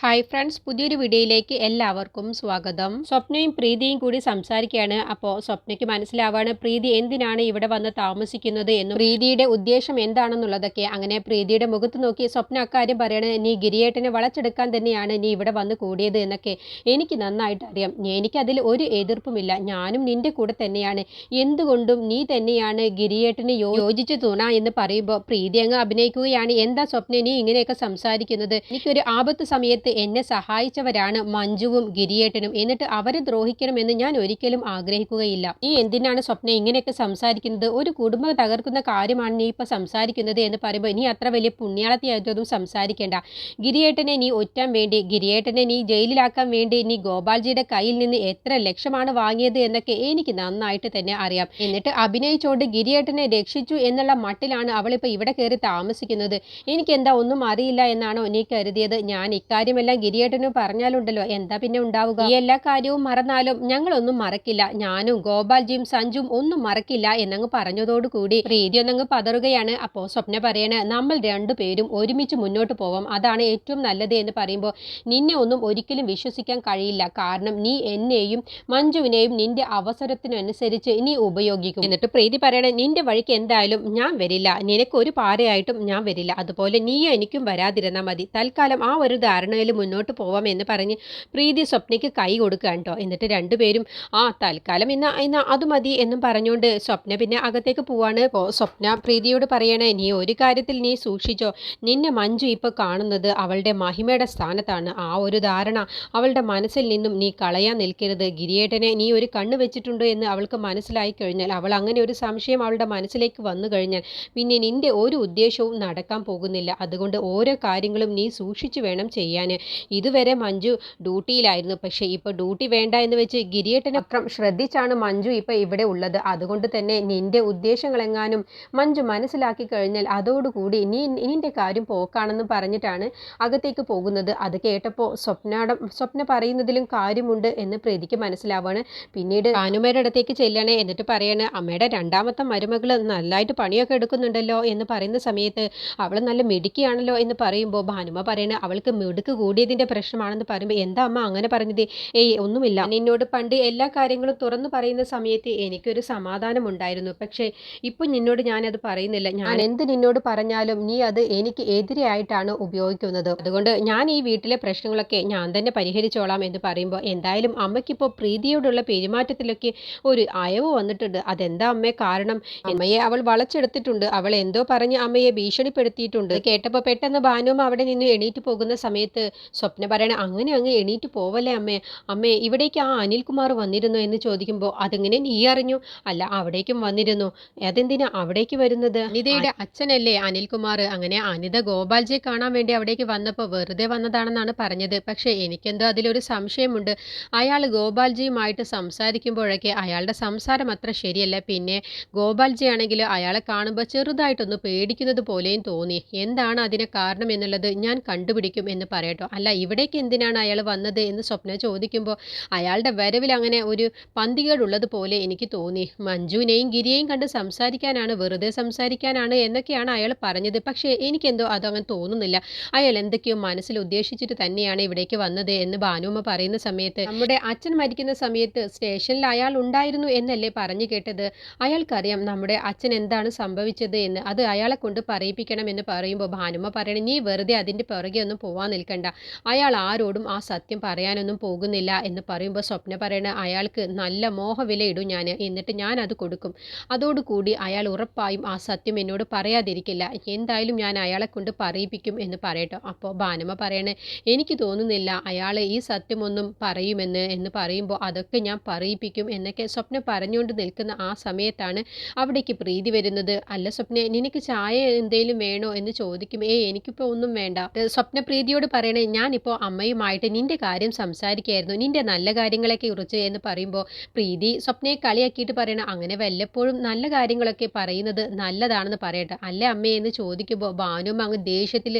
Hi friends പുതിയൊരു വീഡിയോയിലേക്ക് എല്ലാവർക്കും സ്വാഗതം. സ്വപ്നയും പ്രീതിയും കൂടി സംസാരിക്കുകയാണ്. അപ്പോൾ സ്വപ്നയ്ക്ക് മനസ്സിലാവാണ് പ്രീതി എന്തിനാണ് ഇവിടെ വന്ന് താമസിക്കുന്നത് എന്നും പ്രീതിയുടെ ഉദ്ദേശം എന്താണെന്നുള്ളതൊക്കെ അങ്ങനെ പ്രീതിയുടെ മുഖത്ത് നോക്കി സ്വപ്ന അക്കാര്യം പറയണത് നീ ഗിരിയേട്ടനെ വളച്ചെടുക്കാൻ തന്നെയാണ് നീ ഇവിടെ വന്ന് കൂടിയത് എന്നൊക്കെ എനിക്ക് നന്നായിട്ട് അറിയാം. എനിക്കതിൽ ഒരു എതിർപ്പുമില്ല. ഞാനും നിന്റെ കൂടെ തന്നെയാണ്. എന്തുകൊണ്ടും നീ തന്നെയാണ് ഗിരിയേട്ടന് യോജിച്ച് തുണ എന്ന് പറയുമ്പോൾ പ്രീതി അങ്ങ് അഭിനയിക്കുകയാണ്. എന്താ സ്വപ്ന നീ ഇങ്ങനെയൊക്കെ സംസാരിക്കുന്നത്? എനിക്കൊരു ആപത്ത് സമയത്ത് എന്നെ സഹായിച്ചവരാണ് മഞ്ജുവും ഗിരിയേട്ടനും. എന്നിട്ട് അവരെ ദ്രോഹിക്കണമെന്ന് ഞാൻ ഒരിക്കലും ആഗ്രഹിക്കുകയില്ല. നീ എന്തിനാണ് സ്വപ്ന ഇങ്ങനെയൊക്കെ സംസാരിക്കുന്നത്? ഒരു കുടുംബം തകർക്കുന്ന കാര്യമാണ് നീ ഇപ്പൊ സംസാരിക്കുന്നത് എന്ന് പറയുമ്പോൾ നീ അത്ര വലിയ പുണ്യാളത്തിയായിട്ടൊന്നും സംസാരിക്കേണ്ട. ഗിരിയേട്ടനെ നീ ഒറ്റാൻ വേണ്ടി ഗിരിയേട്ടനെ നീ ജയിലിലാക്കാൻ വേണ്ടി നീ ഗോപാൽജിയുടെ കയ്യിൽ നിന്ന് എത്ര ലക്ഷമാണ് വാങ്ങിയത് എന്നൊക്കെ എനിക്ക് നന്നായിട്ട് തന്നെ അറിയാം. എന്നിട്ട് അഭിനയിച്ചുകൊണ്ട് ഗിരിയേട്ടനെ രക്ഷിച്ചു എന്നുള്ള മട്ടിലാണ് അവളിപ്പോൾ ഇവിടെ കയറി താമസിക്കുന്നത്. എനിക്ക് എന്താ ഒന്നും അറിയില്ല എന്നാണോ നീ കരുതിയത്? ഞാൻ ഇക്കാര്യമെല്ലാം ഗിരിയേട്ടനും പറഞ്ഞാലുണ്ടല്ലോ. എന്താ പിന്നെ ഉണ്ടാവുക? ഈ എല്ലാ കാര്യവും മറന്നാലും ഞങ്ങളൊന്നും മറക്കില്ല. ഞാനും ഗോപാൽജിയും സഞ്ജും ഒന്നും മറക്കില്ല എന്നങ്ങ് പറഞ്ഞതോടുകൂടി പ്രീതി ഒന്നങ്ങ് പതറുകയാണ്. അപ്പോ സ്വപ്ന പറയണേ നമ്മൾ രണ്ടുപേരും ഒരുമിച്ച് മുന്നോട്ട് പോവാം. അതാണ് ഏറ്റവും നല്ലത് എന്ന് പറയുമ്പോൾ നിന്നെ ഒന്നും ഒരിക്കലും വിശ്വസിക്കാൻ കഴിയില്ല. കാരണം നീ എന്നെയും മഞ്ജുവിനെയും നിന്റെ അവസരത്തിനനുസരിച്ച് നീ ഉപയോഗിക്കും. എന്നിട്ട് പ്രീതി പറയണേ നിന്റെ വഴിക്ക് എന്തായാലും ഞാൻ വരില്ല. നിനക്ക് ഒരു പാരയായിട്ടും ഞാൻ വരില്ല. അതുപോലെ നീയോ എനിക്കും വരാതിരുന്നാൽ മതി. തൽക്കാലം ആ ഒരു ധാരണയിൽ മുന്നോട്ട് പോവാം എന്ന് പറഞ്ഞ് പ്രീതി സ്വപ്നയ്ക്ക് കൈ കൊടുക്കുക കേട്ടോ എന്നിട്ട് രണ്ടുപേരും ആ തൽക്കാലം ഇന്ന് ഇന്ന് അത് മതി എന്നും പറഞ്ഞുകൊണ്ട് സ്വപ്ന പിന്നെ അകത്തേക്ക് പോവാണ്. സ്വപ്ന പ്രീതിയോട് പറയണേ നീ ഒരു കാര്യത്തിൽ നീ സൂക്ഷിച്ചോ. നിന്നെ മഞ്ജു ഇപ്പോൾ കാണുന്നത് അവളുടെ മഹിമയുടെ സ്ഥാനത്താണ്. ആ ഒരു ധാരണ അവളുടെ മനസ്സിൽ നിന്നും നീ കളയാൻ നിൽക്കരുത്. ഗിരിയേട്ടനെ നീ ഒരു കണ്ണ് വെച്ചിട്ടുണ്ടോ എന്ന് അവൾക്ക് മനസ്സിലായി കഴിഞ്ഞാൽ അവൾ അങ്ങനെ ഒരു സംശയം അവളുടെ മനസ്സിലേക്ക് വന്നു കഴിഞ്ഞാൽ പിന്നെ നിന്റെ ഒരു ഉദ്ദേശവും നടക്കാൻ പോകുന്നില്ല. അതുകൊണ്ട് ഓരോ കാര്യങ്ങളും നീ സൂക്ഷിച്ചു വേണം ചെയ്യാൻ. ഇതുവരെ മഞ്ജു ഡ്യൂട്ടിയിലായിരുന്നു. പക്ഷേ ഇപ്പോൾ ഡ്യൂട്ടി വേണ്ട എന്ന് വെച്ച് ഗിരിയേട്ടനെ അത്രം ശ്രദ്ധിച്ചാണ് മഞ്ജു ഇപ്പോൾ ഇവിടെ ഉള്ളത്. അതുകൊണ്ട് തന്നെ നിന്റെ ഉദ്ദേശങ്ങൾ എങ്ങാനും മഞ്ജു മനസ്സിലാക്കി കഴിഞ്ഞാൽ അതോടുകൂടി നീ നിന്റെ കാര്യം പോക്കാണെന്ന് പറഞ്ഞിട്ടാണ് അകത്തേക്ക് പോകുന്നത്. അത് കേട്ടപ്പോൾ സ്വപ്നാടം സ്വപ്ന പറയുന്നതിലും കാര്യമുണ്ട് എന്ന് പ്രീതിക്ക് മനസ്സിലാവാണ്. പിന്നീട് ഭാനുമയുടെ അടുത്തേക്ക് ചെല്ലണേ. എന്നിട്ട് പറയണേ അമ്മയുടെ രണ്ടാമത്തെ മരുമകൾ നല്ലതായിട്ട് പണിയൊക്കെ എടുക്കുന്നുണ്ടല്ലോ എന്ന് പറയുന്ന സമയത്ത് അവൾ നല്ല മിടുക്കിയാണല്ലോ എന്ന് പറയുമ്പോൾ ഭാനുമ പറയണ അവൾക്ക് മിടുക്ക് കൂടിയതിന്റെ പ്രശ്നമാണെന്ന് പറയുമ്പോൾ എന്താ അമ്മ അങ്ങനെ പറഞ്ഞത്? ഏയ് ഒന്നുമില്ല. നിന്നോട് പണ്ട് എല്ലാ കാര്യങ്ങളും തുറന്നു പറയുന്ന സമയത്ത് എനിക്കൊരു സമാധാനം ഉണ്ടായിരുന്നു. പക്ഷേ ഇപ്പം നിന്നോട് ഞാനത് പറയുന്നില്ല. ഞാൻ എന്ത് നിന്നോട് പറഞ്ഞാലും നീ അത് എനിക്ക് എതിരെയായിട്ടാണ് ഉപയോഗിക്കുന്നത്. അതുകൊണ്ട് ഞാൻ ഈ വീട്ടിലെ പ്രശ്നങ്ങളൊക്കെ ഞാൻ തന്നെ പരിഹരിച്ചോളാം എന്ന് പറയുമ്പോൾ എന്തായാലും അമ്മയ്ക്കിപ്പോൾ പ്രീതിയോടുള്ള പെരുമാറ്റത്തിലൊക്കെ ഒരു അയവ് വന്നിട്ടുണ്ട്. അതെന്താ അമ്മയെ കാരണം? അമ്മയെ അവൾ വളച്ചെടുത്തിട്ടുണ്ട്. അവൾ എന്തോ പറഞ്ഞ് അമ്മയെ ഭീഷണിപ്പെടുത്തിയിട്ടുണ്ട്. കേട്ടപ്പോൾ പെട്ടെന്ന് ഭാനുവും അവിടെ നിന്ന് എണീറ്റ് പോകുന്ന സമയത്ത് സ്വപ്ന പറയണ അങ്ങനെ അങ്ങ് എണീറ്റ് പോവല്ലേ അമ്മേ? അമ്മേ ഇവിടേക്ക് ആ അനിൽകുമാർ വന്നിരുന്നു? എന്ന് ചോദിക്കുമ്പോൾ അതെങ്ങനെ നീ അറിഞ്ഞു? അല്ല അവിടേക്കും വന്നിരുന്നു. അതെന്തിനാ അവിടേക്ക് വരുന്നത്? അനിതയുടെ അച്ഛനല്ലേ അനിൽകുമാർ? അങ്ങനെ അനിത ഗോപാൽജിയെ കാണാൻ വേണ്ടി അവിടേക്ക് വന്നപ്പോൾ വെറുതെ വന്നതാണെന്നാണ് പറഞ്ഞത്. പക്ഷേ എനിക്കെന്തോ അതിലൊരു സംശയമുണ്ട്. അയാൾ ഗോപാൽജിയുമായിട്ട് സംസാരിക്കുമ്പോഴൊക്കെ അയാളുടെ സംസാരം അത്ര ശരിയല്ല. പിന്നെ ഗോപാൽജി ആണെങ്കിൽ അയാളെ കാണുമ്പോൾ ചെറുതായിട്ടൊന്ന് പേടിക്കുന്നത് പോലെയും തോന്നി. എന്താണ് അതിന് കാരണം എന്നുള്ളത് ഞാൻ കണ്ടുപിടിക്കും എന്ന് പറയട്ടോ. അല്ല ഇവിടേക്ക് എന്തിനാണ് അയാൾ വന്നത് എന്ന് സ്വപ്ന ചോദിക്കുമ്പോൾ അയാളുടെ വരവിൽ അങ്ങനെ ഒരു പന്തികേടുള്ളത് പോലെ എനിക്ക് തോന്നി. മഞ്ജുവിനെയും ഗിരിയെയും കണ്ട് സംസാരിക്കാനാണ് വെറുതെ സംസാരിക്കാനാണ് എന്നൊക്കെയാണ് അയാൾ പറഞ്ഞത്. പക്ഷേ എനിക്കെന്തോ അതങ്ങനെ തോന്നുന്നില്ല. അയാൾ എന്തൊക്കെയോ മനസ്സിൽ ഉദ്ദേശിച്ചിട്ട് തന്നെയാണ് ഇവിടേക്ക് വന്നത് എന്ന് ഭാനുമ്മ പറയുന്ന സമയത്ത് നമ്മുടെ അച്ഛൻ മരിക്കുന്ന സമയത്ത് സ്റ്റേഷനിൽ അയാൾ ഉണ്ടായിരുന്നു എന്നല്ലേ പറഞ്ഞു കേട്ടത്? അയാൾക്കറിയാം നമ്മുടെ അച്ഛൻ എന്താണ് സംഭവിച്ചത് എന്ന്. അത് അയാളെ കൊണ്ട് പറയിപ്പിക്കണം എന്ന് പറയുമ്പോൾ ഭാനുമ്മ പറയണേ നീ വെറുതെ അതിന്റെ പുറകെ ഒന്നും പോവാൻ നിൽക്കണ്ട. അയാൾ ആരോടും ആ സത്യം പറയാനൊന്നും പോകുന്നില്ല എന്ന് പറയുമ്പോൾ സ്വപ്ന പറയണ അയാൾക്ക് നല്ല മോഹവിലയിടും ഞാൻ എന്നിട്ട് ഞാൻ അത് കൊടുക്കും. അതോടുകൂടി അയാൾ ഉറപ്പായും ആ സത്യം എന്നോട് പറയാതിരിക്കില്ല. എന്തായാലും ഞാൻ അയാളെ കൊണ്ട് പറയിപ്പിക്കും എന്ന് പറയട്ടോ. അപ്പോൾ ബാനമ്മ പറയണേ എനിക്ക് തോന്നുന്നില്ല അയാൾ ഈ സത്യമൊന്നും പറയുമെന്ന് എന്ന് പറയുമ്പോൾ അതൊക്കെ ഞാൻ പറയിപ്പിക്കും എന്നൊക്കെ സ്വപ്ന പറഞ്ഞുകൊണ്ട് നിൽക്കുന്ന ആ സമയത്താണ് അവിടേക്ക് പ്രീതി വരുന്നത്. അല്ല സ്വപ്ന നിനക്ക് ചായ എന്തെങ്കിലും വേണോ? എന്ന് ചോദിക്കും. ഏ എനിക്കിപ്പോൾ ഒന്നും വേണ്ട. സ്വപ്ന പ്രീതിയോട് പറയണേ ഞാനിപ്പോൾ അമ്മയുമായിട്ട് നിന്റെ കാര്യം സംസാരിക്കുകയായിരുന്നു നിന്റെ നല്ല കാര്യങ്ങളൊക്കെ കുറിച്ച് എന്ന് പറയുമ്പോൾ പ്രീതി സ്വപ്നയെ കളിയാക്കിയിട്ട് പറയണ അങ്ങനെ വല്ലപ്പോഴും നല്ല കാര്യങ്ങളൊക്കെ പറയുന്നത് നല്ലതാണെന്ന് പറയട്ടെ. അല്ല അമ്മേ എന്ന് ചോദിക്കുമ്പോൾ ഭാനുവും അങ്ങ് ദേഷ്യത്തിൽ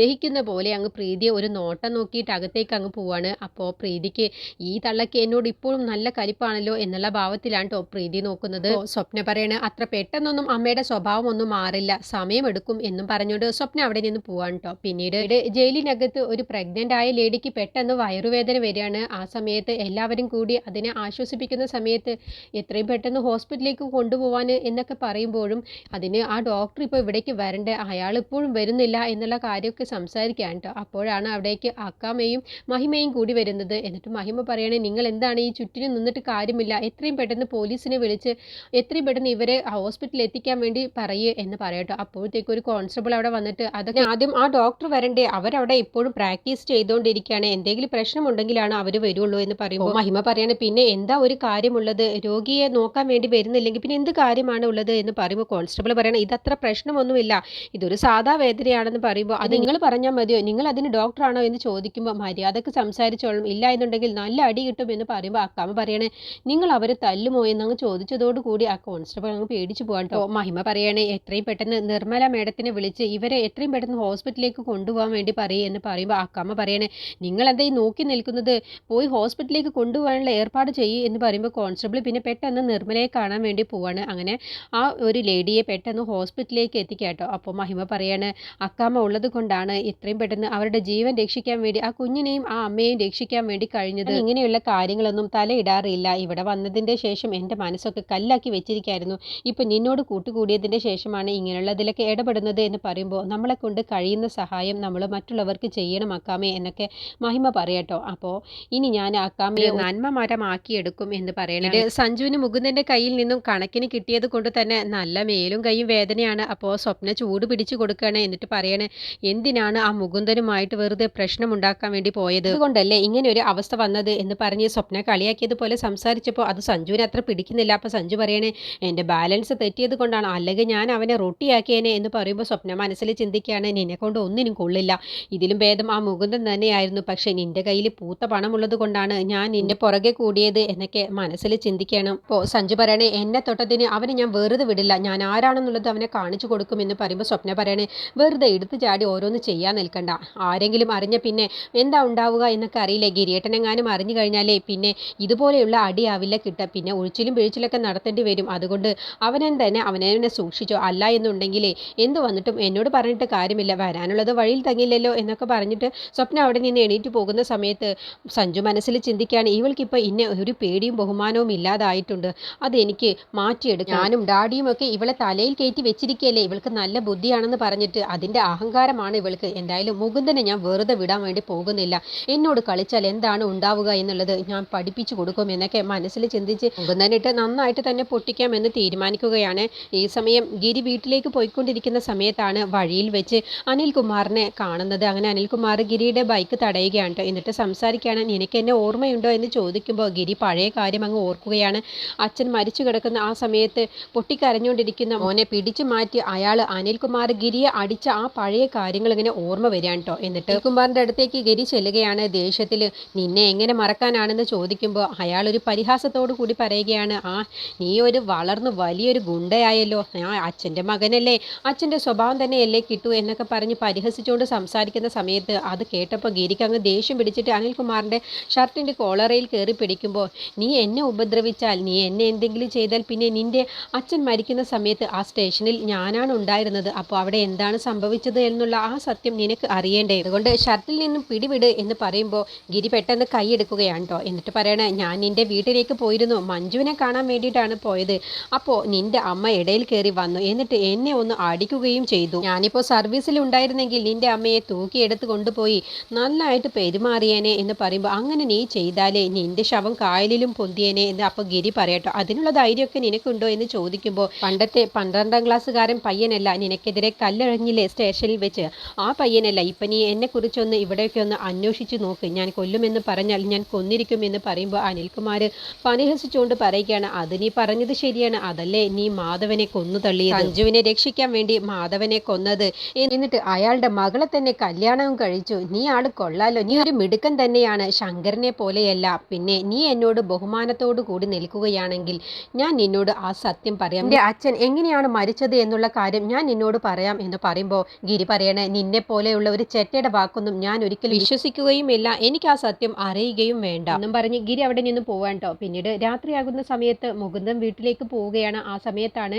ദഹിക്കുന്ന പോലെ അങ്ങ് പ്രീതിയെ ഒരു നോട്ടം നോക്കിയിട്ട് അകത്തേക്ക് അങ്ങ് പോവാണ്. അപ്പോൾ പ്രീതിക്ക് ഈ തള്ളക്ക് എന്നോട് ഇപ്പോഴും നല്ല കലിപ്പാണല്ലോ എന്നുള്ള ഭാവത്തിലാണ് കേട്ടോ പ്രീതി നോക്കുന്നത്. സ്വപ്ന പറയണ അത്ര പെട്ടെന്നൊന്നും അമ്മയുടെ സ്വഭാവം ഒന്നും മാറില്ല. സമയമെടുക്കും എന്നും പറഞ്ഞുകൊണ്ട് സ്വപ്ന അവിടെ നിന്ന് പോവാണ് കേട്ടോ പിന്നീട് ജയിലിനകത്ത് ഒരു പ്രഗ്നന്റ് ആയ ലേഡിക്ക് പെട്ടെന്ന് വയറുവേദന വരികയാണ്. ആ സമയത്ത് എല്ലാവരും കൂടി അതിനെ ആശ്വസിപ്പിക്കുന്ന സമയത്ത് എത്രയും പെട്ടെന്ന് ഹോസ്പിറ്റലിലേക്ക് കൊണ്ടുപോകാൻ എന്നൊക്കെ പറയുമ്പോഴും അതിന് ആ ഡോക്ടർ ഇപ്പോൾ ഇവിടേക്ക് വരണ്ടേ. അയാൾ ഇപ്പോഴും വരുന്നില്ല എന്നുള്ള കാര്യമൊക്കെ സംസാരിക്കാൻ കേട്ടോ അപ്പോഴാണ് അവിടേക്ക് അക്കാമയും മഹിമയും കൂടി വരുന്നത്. എന്നിട്ട് മഹിമ പറയണേ നിങ്ങൾ എന്താണ് ഈ ചുറ്റിനും നിന്നിട്ട് കാര്യമില്ല. എത്രയും പെട്ടെന്ന് പോലീസിനെ വിളിച്ച് എത്രയും പെട്ടെന്ന് ഇവരെ ഹോസ്പിറ്റലിൽ എത്തിക്കാൻ വേണ്ടി പറയേ എന്ന് പറയട്ടോ. അപ്പോഴത്തേക്ക് ഒരു കോൺസ്റ്റബിൾ അവിടെ വന്നിട്ട് അതൊക്കെ ആദ്യം ആ ഡോക്ടർ വരണ്ടേ? അവരവിടെ ഇപ്പോഴും പ്രാക്ടീസ് ചെയ്തുകൊണ്ടിരിക്കുകയാണ് എന്തെങ്കിലും പ്രശ്നമുണ്ടെങ്കിലാണ് അവർ വരുള്ളൂ എന്ന് പറയുമ്പോൾ മഹിമ പറയുന്നത് പിന്നെ എന്താ ഒരു കാര്യമുള്ളത്? രോഗിയെ നോക്കാൻ വേണ്ടി വരുന്നില്ലെങ്കിൽ പിന്നെ എന്ത് കാര്യമാണ് ഉള്ളത്? എന്ന് പറയുമ്പോൾ കോൺസ്റ്റബിൾ പറയണം ഇതത്ര പ്രശ്നമൊന്നുമില്ല. ഇതൊരു സാധാ വേദനയാണെന്ന് പറയുമ്പോൾ അത് നിങ്ങൾ പറഞ്ഞാൽ മതിയോ? നിങ്ങൾ അതിന് ഡോക്ടറാണോ എന്ന് ചോദിക്കുമ്പോൾ മര്യാദയ്ക്ക് സംസാരിച്ചോളും ഇല്ല എന്നുണ്ടെങ്കിൽ നല്ല അടി കിട്ടും എന്ന് പറയുമ്പോൾ അക്കാമ പറയണേ നിങ്ങൾ അവരെ തല്ലുമോ? എന്നങ്ങ് ചോദിച്ചതോടുകൂടി ആ കോൺസ്റ്റബിൾ അങ്ങ് പേടിച്ചു പോകാൻ കേട്ടോ. മഹിമ പറയണേ എത്രയും പെട്ടെന്ന് നിർമ്മല മേഡത്തിനെ വിളിച്ച് ഇവരെ എത്രയും പെട്ടെന്ന് ഹോസ്പിറ്റലിലേക്ക് കൊണ്ടുപോകാൻ വേണ്ടി പറയുക എന്ന് പറയുമ്പോൾ അക്കാമ പറയണേ നിങ്ങൾ എന്താ ഈ നോക്കി നിൽക്കുന്നത്? പോയി ഹോസ്പിറ്റലിലേക്ക് കൊണ്ടുപോകാനുള്ള ഏർപ്പാട് ചെയ്യ് എന്ന് പറയുമ്പോൾ കോൺസ്റ്റബിൾ പിന്നെ പെട്ടെന്ന് നിർമ്മലയെ കാണാൻ വേണ്ടി പോവാണ്. അങ്ങനെ ആ ഒരു ലേഡിയെ പെട്ടെന്ന് ഹോസ്പിറ്റലിലേക്ക് എത്തിക്കാട്ടോ അപ്പോൾ മഹിമ പറയാണ് അക്കാമ്മ ഉള്ളത് കൊണ്ടാണ് ഇത്രയും പെട്ടെന്ന് അവരുടെ ജീവൻ രക്ഷിക്കാൻ വേണ്ടി ആ കുഞ്ഞിനെയും ആ അമ്മയെയും രക്ഷിക്കാൻ വേണ്ടി കഴിഞ്ഞത്. ഇങ്ങനെയുള്ള കാര്യങ്ങളൊന്നും തലയിടാറില്ല. ഇവിടെ വന്നതിന്റെ ശേഷം എന്റെ മനസ്സൊക്കെ കല്ലാക്കി വെച്ചിരിക്കായിരുന്നു. ഇപ്പം നിന്നോട് കൂട്ടുകൂടിയതിന്റെ ശേഷമാണ് ഇങ്ങനെയുള്ളതിലൊക്കെ ഇടപെടുന്നത് എന്ന് പറയുമ്പോൾ നമ്മളെ കൊണ്ട് കഴിയുന്ന സഹായം നമ്മൾ മറ്റുള്ളവർക്ക് ചെയ്യണം. അക്കാമേ എന്നൊക്കെ മഹിമ പറയട്ടോ അപ്പോൾ ഇനി ഞാൻ അക്കാമയെ നന്മ മരമാക്കിയെടുക്കും എന്ന് പറയണത് സഞ്ജുവിന് മുകുന്ദന്റെ കയ്യിൽ നിന്നും കണക്കിന് കിട്ടിയത് കൊണ്ട് തന്നെ നല്ല മേലും കൈയും വേദനയാണ്. അപ്പോൾ സ്വപ്ന ചൂട് പിടിച്ചു കൊടുക്കുകയാണ് എന്നിട്ട് പറയണേ എന്തിനാണ് ആ മുകുന്ദനുമായിട്ട് വെറുതെ പ്രശ്നം ഉണ്ടാക്കാൻ വേണ്ടി പോയത്? അതുകൊണ്ടല്ലേ ഇങ്ങനെ ഒരു അവസ്ഥ വന്നത് എന്ന് പറഞ്ഞ് സ്വപ്ന കളിയാക്കിയതുപോലെ സംസാരിച്ചപ്പോൾ അത് സഞ്ജുവിന് അത്ര പിടിക്കുന്നില്ല. അപ്പോൾ സഞ്ജു പറയണേ എന്റെ ബാലൻസ് തെറ്റിയത് കൊണ്ടാണ്. അല്ലെങ്കിൽ ഞാൻ അവനെ റൊട്ടിയാക്കിയേനെ എന്ന് പറയുമ്പോൾ സ്വപ്ന മനസ്സിൽ ചിന്തിക്കുകയാണ് നിന്നെ കൊണ്ട് ഒന്നിനും കൊള്ളില്ല. ഇതിലും ഭേദം ആ മുകുന്ദൻ തന്നെയായിരുന്നു. പക്ഷെ നിന്റെ കയ്യിൽ പൂത്ത പണമുള്ളത് കൊണ്ടാണ് ഞാൻ നിന്റെ പുറകെ കൂടിയത് എന്നൊക്കെ മനസ്സിൽ ചിന്തിക്കണം. അപ്പോൾ സഞ്ജു പറയണേ എന്നെ തൊട്ടതിന് അവനെ ഞാൻ വെറുതെ വിടില്ല. ഞാൻ ആരാണെന്നുള്ളത് അവനെ കാണിച്ചു കൊടുക്കുമെന്ന് പറയുമ്പോൾ സ്വപ്ന പറയണേ വെറുതെ എടുത്തു ചാടി ഓരോന്ന് ചെയ്യാൻ നിൽക്കണ്ട. ആരെങ്കിലും അറിഞ്ഞ പിന്നെ എന്താ ഉണ്ടാവുക എന്നൊക്കെ അറിയില്ലേ? ഗിരിയേട്ടനെങ്ങാനും അറിഞ്ഞു കഴിഞ്ഞാലേ പിന്നെ ഇതുപോലെയുള്ള അടിയാവില്ല കിട്ട പിന്നെ ഒഴിച്ചിലും പിഴിച്ചിലൊക്കെ നടത്തേണ്ടി വരും. അതുകൊണ്ട് അവനെ തന്നെ അവനെ തന്നെ സൂക്ഷിച്ചോ. അല്ല എന്നുണ്ടെങ്കിലേ എന്ത് വന്നിട്ടും എന്നോട് പറഞ്ഞിട്ട് കാര്യമില്ല. വരാനുള്ളത് വഴിയിൽ തങ്ങില്ലല്ലോ എന്നൊക്കെ പറഞ്ഞിട്ട് സ്വപ്ന അവിടെ നിന്ന് എണീറ്റ് പോകുന്ന സമയത്ത് സഞ്ജു മനസ്സിൽ ചിന്തിക്കുകയാണ് ഇവൾക്കിപ്പോൾ ഇന്നെ ഒരു പേടിയും ബഹുമാനവും ഇല്ലാതായിട്ടുണ്ട്. അതെനിക്ക് മാറ്റിയെടുക്കും ഞാനും ഡാഡിയും ഒക്കെ ഇവളെ തലയിൽ കയറ്റി വെച്ചിരിക്കുകയല്ലേ? ഇവൾക്ക് നല്ല ബുദ്ധിയാണെന്ന് പറഞ്ഞിട്ട് അതിന്റെ അഹങ്കാരമാണ് ഇവൾക്ക്. എന്തായാലും മുകുന്ദനെ ഞാൻ വെറുതെ വിടാൻ വേണ്ടി പോകുന്നില്ല. എന്നോട് കളിച്ചാൽ എന്താണ് ഉണ്ടാവുക എന്നുള്ളത് ഞാൻ പഠിപ്പിച്ചു കൊടുക്കും എന്നൊക്കെ മനസ്സിൽ ചിന്തിച്ച് മുകുന്ദനിട്ട് നന്നായിട്ട് തന്നെ പൊട്ടിക്കാമെന്ന് തീരുമാനിക്കുകയാണ്. ഈ സമയം ഗിരി വീട്ടിലേക്ക് പോയിക്കൊണ്ടിരിക്കുന്ന സമയത്താണ് വഴിയിൽ വെച്ച് അനിൽകുമാറിനെ കാണുന്നത്. അങ്ങനെ അനിൽകുമാർ ഗിരിയുടെ ബൈക്ക് തടയുകയാണ് കേട്ടോ. എന്നിട്ട് സംസാരിക്കുകയാണ് നിനക്ക് എന്നെ ഓർമ്മയുണ്ടോ? എന്ന് ചോദിക്കുമ്പോൾ ഗിരി പഴയ കാര്യം അങ്ങ് ഓർക്കുകയാണ്. അച്ഛൻ മരിച്ചു കിടക്കുന്ന ആ സമയത്ത് പൊട്ടിക്കരഞ്ഞുകൊണ്ടിരിക്കുന്ന മോനെ പിടിച്ചു മാറ്റി അയാൾ അനിൽകുമാർ ഗിരിയെ അടിച്ച ആ പഴയ കാര്യങ്ങൾ ഇങ്ങനെ ഓർമ്മ വരികയാണ് കേട്ടോ. എന്നിട്ട് അനിൽകുമാറിന്റെ അടുത്തേക്ക് ഗിരി ചെല്ലുകയാണ്. ദേഷ്യത്തിൽ നിന്നെ എങ്ങനെ മറക്കാനാണെന്ന് ചോദിക്കുമ്പോൾ അയാൾ ഒരു പരിഹാസത്തോടു കൂടി പറയുകയാണ് ആ നീ ഒരു വളർന്ന് വലിയൊരു ഗുണ്ടയായല്ലോ. ആ അച്ഛന്റെ മകനല്ലേ. അച്ഛന്റെ സ്വഭാവം തന്നെയല്ലേ കിട്ടൂ എന്നൊക്കെ പറഞ്ഞ് പരിഹസിച്ചുകൊണ്ട് സംസാരിക്കുന്ന സമയത്ത് അത് കേട്ടപ്പോൾ ഗിരിക്ക് അങ്ങ് ദേഷ്യം പിടിച്ചിട്ട് അനിൽകുമാറിന്റെ ഷർട്ടിന്റെ കോളറയിൽ കയറി പിടിക്കുമ്പോൾ നീ എന്നെ ഉപദ്രവിച്ചാൽ നീ എന്നെ എന്തെങ്കിലും ചെയ്താൽ പിന്നെ നിന്റെ അച്ഛൻ മരിക്കുന്ന സമയത്ത് ആ സ്റ്റേഷനിൽ ഞാനാണ് ഉണ്ടായിരുന്നത്. അപ്പോൾ അവിടെ എന്താണ് സംഭവിച്ചത് എന്നുള്ള ആ സത്യം നിനക്ക് അറിയേണ്ടേ? അതുകൊണ്ട് ഷർട്ടിൽ നിന്നും പിടിവിട് എന്ന് പറയുമ്പോൾ ഗിരി പെട്ടെന്ന് കൈയെടുക്കുകയാണ് കേട്ടോ എന്നിട്ട് പറയണേ ഞാൻ നിന്റെ വീട്ടിലേക്ക് പോയിരുന്നു. മഞ്ജുവിനെ കാണാൻ വേണ്ടിയിട്ടാണ് പോയത്. അപ്പോൾ നിന്റെ അമ്മ ഇടയിൽ കയറി വന്നു. എന്നിട്ട് എന്നെ ഒന്ന് അടിക്കുകയും ചെയ്തു. ഞാനിപ്പോൾ സർവീസിൽ ഉണ്ടായിരുന്നെങ്കിൽ നിന്റെ അമ്മയെ തൂക്കിയെടുത്ത് കൊണ്ടുപോയി നന്നായിട്ട് പെരുമാറിയേനെ എന്ന് പറയുമ്പോൾ അങ്ങനെ നീ ചെയ്താലേ നിന്റെ ശവം കായലിലും പൊന്തിയേനെ എന്ന് അപ്പോൾ ഗിരി പറയട്ടോ. അതിനുള്ള ധൈര്യമൊക്കെ നിനക്കുണ്ടോ എന്ന് ചോദിക്കുമ്പോൾ പണ്ടത്തെ പന്ത്രണ്ടാം ക്ലാസ്സുകാരൻ പയ്യനല്ല നിനക്കെതിരെ കല്ലെറിഞ്ഞില്ലേ സ്റ്റേഷനിൽ വെച്ച്? ആ പയ്യനല്ല ഇപ്പം നീ എന്നെക്കുറിച്ചൊന്ന് ഇവിടെയൊക്കെ ഒന്ന് അന്വേഷിച്ച് നോക്ക്. ഞാൻ കൊല്ലുമെന്ന് പറഞ്ഞാൽ ഞാൻ കൊന്നിരിക്കും എന്ന് പറയുമ്പോൾ അനിൽകുമാർ പരിഹസിച്ചുകൊണ്ട് പറയുകയാണ് അത് നീ പറഞ്ഞത് ശരിയാണ്. അതല്ലേ നീ മാധവനെ കൊന്നു തള്ളി അഞ്ജുവിനെ രക്ഷിക്കാൻ വേണ്ടി മാധവനെ കൊന്നത്. എന്നിട്ട് അയാളുടെ മകളെ തന്നെ കല്യാണവും കഴിച്ചു നീ ആൾ കൊള്ളാലോ. നീ ഒരു മിടുക്കൻ തന്നെയാണ്. ശങ്കരനെ പോലെയല്ല. പിന്നെ നീ എന്നോട് ബഹുമാനത്തോടു കൂടി നിൽക്കുകയാണെങ്കിൽ ഞാൻ നിന്നോട് ആ സത്യം പറയാം. എന്റെ അച്ഛൻ എങ്ങനെയാണ് മരിച്ചത് എന്നുള്ള കാര്യം ഞാൻ നിന്നോട് പറയാം എന്ന് പറയുമ്പോൾ ഗിരി പറയണേ നിന്നെ പോലെയുള്ള ഒരു ചെറ്റയുടെ വാക്കൊന്നും ഞാൻ ഒരിക്കലും വിശ്വസിക്കുകയുമില്ല. എനിക്ക് ആ സത്യം അറിയുകയും വേണ്ട. എന്നും പറഞ്ഞ് ഗിരി അവിടെ നിന്ന് പോവാൻ കേട്ടോ പിന്നീട് രാത്രിയാകുന്ന സമയത്ത് മുകുന്ദം വീട്ടിലേക്ക് പോവുകയാണ്. ആ സമയത്താണ്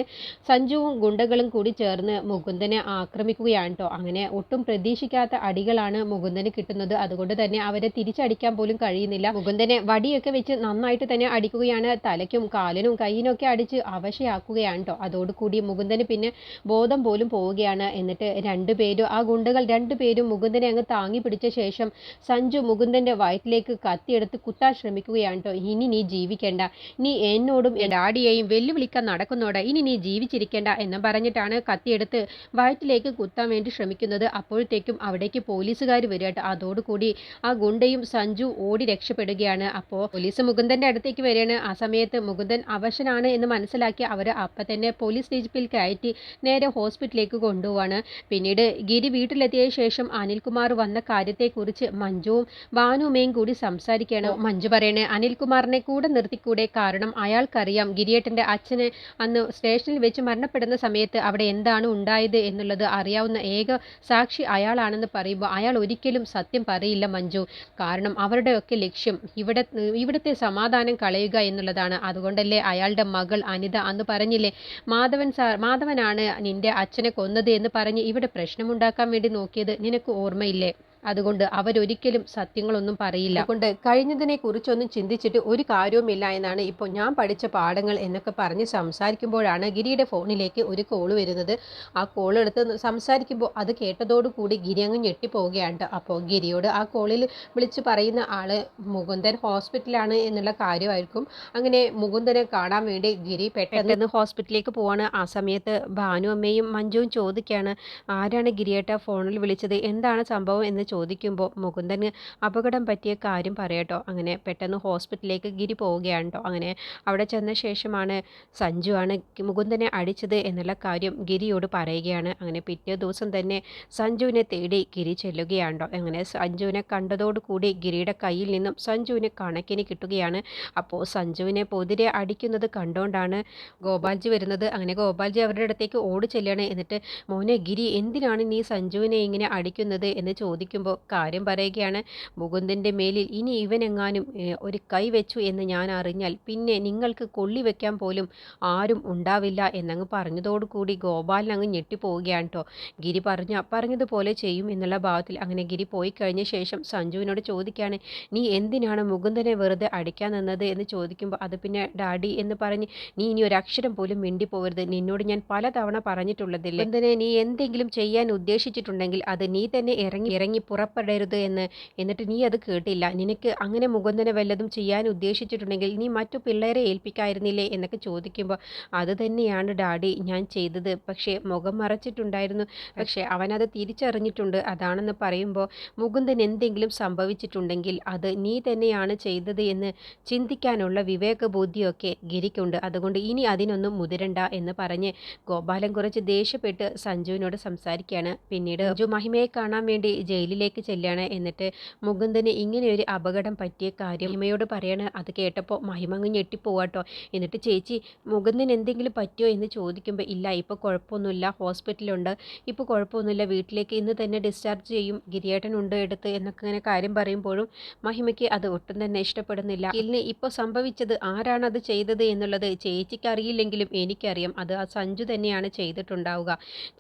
സഞ്ജുവും ഗുണ്ടകളും കൂടി ചേർന്ന് മുകുന്ദനെ ആക്രമിക്കുകയാണ് കേട്ടോ അങ്ങനെ ഒട്ടും പ്രതീക്ഷിക്കാത്ത അടികളാണ് അടിയാണ് മുകുന്ദന് കിട്ടുന്നത്. അതുകൊണ്ട് തന്നെ അവരെ തിരിച്ചടിക്കാൻ പോലും കഴിയുന്നില്ല. മുകുന്ദനെ വടിയൊക്കെ വെച്ച് നന്നായിട്ട് തന്നെ അടിക്കുകയാണ്. തലയ്ക്കും കാലിനും കൈയിനൊക്കെ അടിച്ച് അവശയാക്കുകയാണ് കേട്ടോ അതോടുകൂടി മുകുന്ദന് പിന്നെ ബോധം പോലും പോവുകയാണ്. എന്നിട്ട് രണ്ടുപേരും ആ ഗുണ്ടകൾ രണ്ടുപേരും മുകുന്ദനെ അങ്ങ് താങ്ങി പിടിച്ച ശേഷം സഞ്ജു മുകുന്ദന്റെ വയറ്റിലേക്ക് കത്തിയെടുത്ത് കുത്താൻ ശ്രമിക്കുകയാണ് കേട്ടോ ഇനി നീ ജീവിക്കേണ്ട. നീ എന്നോടും ഡാഡിയെയും വെല്ലുവിളിക്കാൻ നടക്കുന്നോടെ. ഇനി നീ ജീവിച്ചിരിക്കേണ്ട എന്ന് പറഞ്ഞിട്ടാണ് കത്തിയെടുത്ത് വയറ്റിലേക്ക് കുത്താൻ വേണ്ടി ശ്രമിക്കുന്നത്. അപ്പോഴത്തേക്കും അവിടേക്ക് പോലീസുകാർ വരിക കേട്ടോ അതോടുകൂടി ആ ഗുണ്ടയും സഞ്ജു ഓടി രക്ഷപ്പെടുകയാണ്. അപ്പോൾ പോലീസ് മുകുന്ദന്റെ അടുത്തേക്ക് വരികയാണ്. ആ സമയത്ത് മുകുന്ദൻ അവശനാണ് എന്ന് മനസ്സിലാക്കി അവർ അപ്പം തന്നെ പോലീസ് സ്റ്റേജിൽ കയറ്റി നേരെ ഹോസ്പിറ്റലിലേക്ക് കൊണ്ടുപോവാണ്. പിന്നീട് ഗിരി വീട്ടിലെത്തിയ ശേഷം അനിൽകുമാർ വന്ന കാര്യത്തെക്കുറിച്ച് മഞ്ജുവും ഭാനുമയും കൂടി സംസാരിക്കുകയാണ്. മഞ്ജു പറയണേ അനിൽകുമാറിനെ കൂടെ നിർത്തിക്കൂടെ? കാരണം അയാൾക്കറിയാം ഗിരിയേട്ടന്റെ അച്ഛന് അന്ന് സ്റ്റേഷനിൽ വെച്ച് മരണപ്പെടുന്ന സമയത്ത് അവിടെ എന്താണ് ഉണ്ടായത് എന്നുള്ളത് അറിയാവുന്ന ഏക സാക്ഷി അയാളാണെന്ന് പറയുമ്പോൾ അയാൾ ഒരിക്കലും സത്യം പറയില്ല മഞ്ജു. കാരണം അവരുടെയൊക്കെ ലക്ഷ്യം ഇവിടെ ഇവിടുത്തെ സമാധാനം കളയുക എന്നുള്ളതാണ്. അതുകൊണ്ടല്ലേ അയാളുടെ മകൾ അനിത അന്ന് പറഞ്ഞില്ലേ മാധവൻ സാർ മാധവനാണ് നിന്റെ അച്ഛനെ കൊന്നത് എന്ന് പറഞ്ഞ് ഇവിടെ പ്രശ്നമുണ്ടാക്കാൻ വേണ്ടി നോക്കിയത്. നിനക്ക് ഓർമ്മയില്ലേ? അതുകൊണ്ട് അവരൊരിക്കലും സത്യങ്ങളൊന്നും പറയില്ല. അതുകൊണ്ട് കഴിഞ്ഞതിനെ കുറിച്ചൊന്നും ചിന്തിച്ചിട്ട് ഒരു കാര്യവുമില്ല എന്നാണ് ഇപ്പോൾ ഞാൻ പഠിച്ച പാഠങ്ങൾ എന്നൊക്കെ പറഞ്ഞ് സംസാരിക്കുമ്പോഴാണ് ഗിരിയുടെ ഫോണിലേക്ക് ഒരു കോൾ വരുന്നത്. ആ കോൾ എടുത്ത് സംസാരിക്കുമ്പോൾ അത് കേട്ടതോടുകൂടി ഗിരി അങ്ങ് ഞെട്ടിപ്പോവുകയാണ് അപ്പോൾ ഗിരിയോട് ആ കോളിൽ വിളിച്ച് പറയുന്ന ആൾ മുകുന്ദൻ ഹോസ്പിറ്റലാണ് എന്നുള്ള കാര്യമായിരിക്കും. അങ്ങനെ മുകുന്ദനെ കാണാൻ വേണ്ടി ഗിരി പെട്ടെന്ന് ഹോസ്പിറ്റലിലേക്ക് പോവാണ്. ആ സമയത്ത് ഭാനു അമ്മയും മഞ്ജുവും ചോദിക്കുകയാണ് ആരാണ് ഗിരിയേട്ട ഫോണിൽ വിളിച്ചത്? എന്താണ് സംഭവം? എന്ന് ചോദിക്കുമ്പോൾ മുകുന്ദന് അപകടം പറ്റിയ കാര്യം പറയട്ടോ. അങ്ങനെ പെട്ടെന്ന് ഹോസ്പിറ്റലിലേക്ക് ഗിരി പോവുകയാണ് കേട്ടോ അങ്ങനെ അവിടെ ചെന്ന ശേഷമാണ് സഞ്ജു ആണ് മുകുന്ദനെ അടിച്ചത് എന്നുള്ള കാര്യം ഗിരിയോട് പറയുകയാണ്. അങ്ങനെ പിറ്റേ ദിവസം തന്നെ സഞ്ജുവിനെ തേടി ഗിരി ചെല്ലുകയാണ്ടോ അങ്ങനെ സഞ്ജുവിനെ കണ്ടതോടുകൂടി ഗിരിയുടെ കയ്യിൽ നിന്നും സഞ്ജുവിന് കണക്കിന് കിട്ടുകയാണ്. അപ്പോൾ സഞ്ജുവിനെ പൊതിരെ അടിക്കുന്നത് കണ്ടുകൊണ്ടാണ് ഗോപാൽജി വരുന്നത്. അങ്ങനെ ഗോപാൽജി അവരുടെ അടുത്തേക്ക് ഓടി ചെല്ലുകയാണ്. എന്നിട്ട് മോനെ ഗിരി എന്തിനാണ് നീ സഞ്ജുവിനെ ഇങ്ങനെ അടിക്കുന്നത്? എന്ന് ചോദിക്കുമ്പോൾ കാര്യം പറയുകയാണ് മുകുന്ദന്റെ മേലിൽ ഇനി ഇവനെങ്ങാനും ഒരു കൈ വെച്ചു എന്ന് ഞാൻ അറിഞ്ഞാൽ പിന്നെ നിങ്ങൾക്ക് കൊള്ളി വെക്കാൻ പോലും ആരും ഉണ്ടാവില്ല എന്നങ്ങ് പറഞ്ഞതോടുകൂടി ഗോപാലൻ അങ്ങ് ഞെട്ടിപ്പോവുകയാണ് കേട്ടോ ഗിരി പറഞ്ഞ പറഞ്ഞതുപോലെ ചെയ്യും എന്നുള്ള ഭാവത്തിൽ അങ്ങനെ ഗിരി പോയി കഴിഞ്ഞ ശേഷം സഞ്ജുവിനോട് ചോദിക്കുകയാണ് നീ എന്തിനാണ് മുകുന്ദനെ വെറുതെ അടിക്കാൻ നിന്നത്? എന്ന് ചോദിക്കുമ്പോൾ അത് പിന്നെ ഡാഡി എന്ന് പറഞ്ഞ് നീ ഇനി ഒരു അക്ഷരം പോലും മിണ്ടി പോകരുത് നിന്നോട് ഞാൻ പലതവണ പറഞ്ഞിട്ടുള്ളതില്ല? മുകുന്ദനെ നീ എന്തെങ്കിലും ചെയ്യാൻ ഉദ്ദേശിച്ചിട്ടുണ്ടെങ്കിൽ അത് നീ തന്നെ ഇറങ്ങി ഇറങ്ങി പുറപ്പെടരുത് എന്ന്. എന്നിട്ട് നീ അത് കേട്ടില്ല. നിനക്ക് അങ്ങനെ മുകുന്ദനെ വല്ലതും ചെയ്യാൻ ഉദ്ദേശിച്ചിട്ടുണ്ടെങ്കിൽ നീ മറ്റു പിള്ളേരെ ഏൽപ്പിക്കായിരുന്നില്ലേ എന്നൊക്കെ ചോദിക്കുമ്പോൾ അത് തന്നെയാണ് ഡാഡി ഞാൻ ചെയ്തത്. പക്ഷേ മുഖം മറച്ചിട്ടുണ്ടായിരുന്നു. പക്ഷേ അവനത് തിരിച്ചറിഞ്ഞിട്ടുണ്ട്. അതാണെന്ന് പറയുമ്പോൾ മുകുന്ദൻ എന്തെങ്കിലും സംഭവിച്ചിട്ടുണ്ടെങ്കിൽ അത് നീ തന്നെയാണ് ചെയ്തത് എന്ന് ചിന്തിക്കാനുള്ള വിവേകബോധ്യമൊക്കെ ഗിരിക്കുണ്ട്. അതുകൊണ്ട് ഇനി അതിനൊന്നും മുതിരണ്ട എന്ന് പറഞ്ഞ് ഗോപാലൻ കുറച്ച് ദേഷ്യപ്പെട്ട് സഞ്ജുവിനോട് സംസാരിക്കുകയാണ് പിന്നീട് സഞ്ജു മഹിമയെ കാണാൻ വേണ്ടി ജയിലിലേക്ക് ചെല്ലുകയാണ് എന്നിട്ട് മുകുന്ദന് ഒരു അപകടം പറ്റിയ കാര്യം മഹിമയോട് പറയാണ്. അത് കേട്ടപ്പോൾ മഹിമ അങ്ങ് ഞെട്ടിപ്പോവാട്ടോ. എന്നിട്ട് ചേച്ചി മുകുന്ദൻ എന്തെങ്കിലും പറ്റിയോ? എന്ന് ചോദിക്കുമ്പോൾ ഇല്ല ഇപ്പോൾ കുഴപ്പമൊന്നുമില്ല. ഹോസ്പിറ്റലുണ്ട്. ഇപ്പോൾ കുഴപ്പമൊന്നുമില്ല. വീട്ടിലേക്ക് ഇന്ന് തന്നെ ഡിസ്ചാർജ് ചെയ്യും. ഗിരിയേട്ടൻ ഉണ്ട് എടുത്ത്. എന്നൊക്കെ ഇങ്ങനെ കാര്യം പറയുമ്പോഴും മഹിമയ്ക്ക് അത് ഒട്ടും തന്നെ ഇഷ്ടപ്പെടുന്നില്ല. ഇന്ന് ഇപ്പോൾ സംഭവിച്ചത് ആരാണത് ചെയ്തത് എന്നുള്ളത് ചേച്ചിക്ക് അറിയില്ലെങ്കിലും എനിക്കറിയാം. അത് ആ സഞ്ജു തന്നെയാണ് ചെയ്തിട്ടുണ്ടാവുക.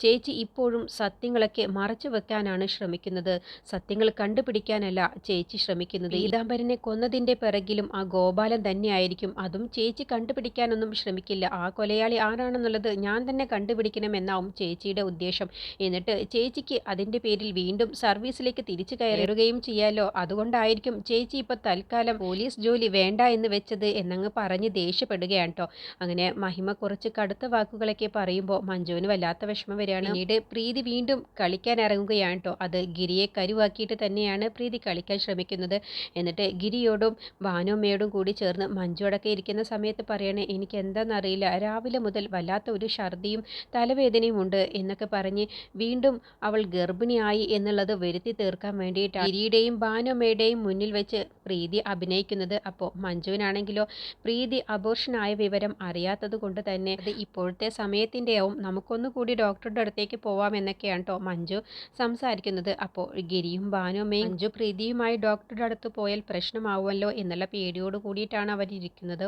ചേച്ചി ഇപ്പോഴും സത്യങ്ങളൊക്കെ മറച്ചു വെക്കാനാണ് ശ്രമിക്കുന്നത്. സത്യങ്ങൾ കണ്ടുപിടിക്കാനല്ല ചേച്ചി ശ്രമിക്കുന്നത്. പീതാംബരനെ കൊന്നതിന്റെ പിറകിലും ആ ഗോപാലൻ തന്നെയായിരിക്കും. അതും ചേച്ചി കണ്ടുപിടിക്കാനൊന്നും ശ്രമിക്കില്ല. ആ കൊലയാളി ആരാണെന്നുള്ളത് ഞാൻ തന്നെ കണ്ടുപിടിക്കണമെന്നാവും ചേച്ചിയുടെ ഉദ്ദേശം. എന്നിട്ട് ചേച്ചിക്ക് അതിന്റെ പേരിൽ വീണ്ടും സർവീസിലേക്ക് തിരിച്ചു കയറുകയും ചെയ്യാലോ. അതുകൊണ്ടായിരിക്കും ചേച്ചി ഇപ്പോൾ തൽക്കാലം പോലീസ് ജോലി വേണ്ട എന്ന് വെച്ചത് എന്നങ്ങ് പറഞ്ഞ് ദേഷ്യപ്പെടുകയാണ് കേട്ടോ അങ്ങനെ മഹിമ കുറച്ച് കടുത്ത വാക്കുകളൊക്കെ പറയുമ്പോൾ മഞ്ജുവിന് വല്ലാത്ത വിഷമം വരികയാണ്. പിന്നീട് പ്രീതി വീണ്ടും കളിക്കാൻ ഇറങ്ങുകയാണ് കേട്ടോ അത് ഗിരിയെ കരുവാക്കിയിട്ട് തന്നെയാണ് പ്രീതി കളിക്കാൻ ശ്രമിക്കുന്നത്. എന്നിട്ട് ഗിരിയോടും ഭാനുമ്മയോടും കൂടി ചേർന്ന് മഞ്ജു അടക്കം ഇരിക്കുന്ന സമയത്ത് പറയണേ എനിക്ക് എന്താണെന്നറിയില്ല രാവിലെ മുതൽ വല്ലാത്ത ഒരു ഛർദിയും തലവേദനയും ഉണ്ട് എന്നൊക്കെ പറഞ്ഞ് വീണ്ടും അവൾ ഗർഭിണിയായി എന്നുള്ളത് വരുത്തി തീർക്കാൻ വേണ്ടിയിട്ടാണ് ഗിരിയുടെയും ഭാനുമ്മയുടെയും മുന്നിൽ വെച്ച് പ്രീതി അഭിനയിക്കുന്നത്. അപ്പോൾ മഞ്ജുവിനാണെങ്കിലോ പ്രീതി അബോർഷനായ വിവരം അറിയാത്തത് കൊണ്ട് തന്നെ അത് ഇപ്പോഴത്തെ സമയത്തിന്റെയാവും. നമുക്കൊന്നുകൂടി ഡോക്ടറുടെ അടുത്തേക്ക് പോവാം എന്നൊക്കെയാണ് കേട്ടോ മഞ്ജു സംസാരിക്കുന്നത്. അപ്പോൾ ഗിരിയും ഭാനുമ്മയും മഞ്ജു പ്രീതിയുമായി ഡോക്ടറുടെ അടുത്ത് പോയാൽ പ്രശ്നമാവുമല്ലോ എന്നുള്ള പേടിയോട് കൂടിയിട്ടാണ് അവരിയ്ക്കുന്നത്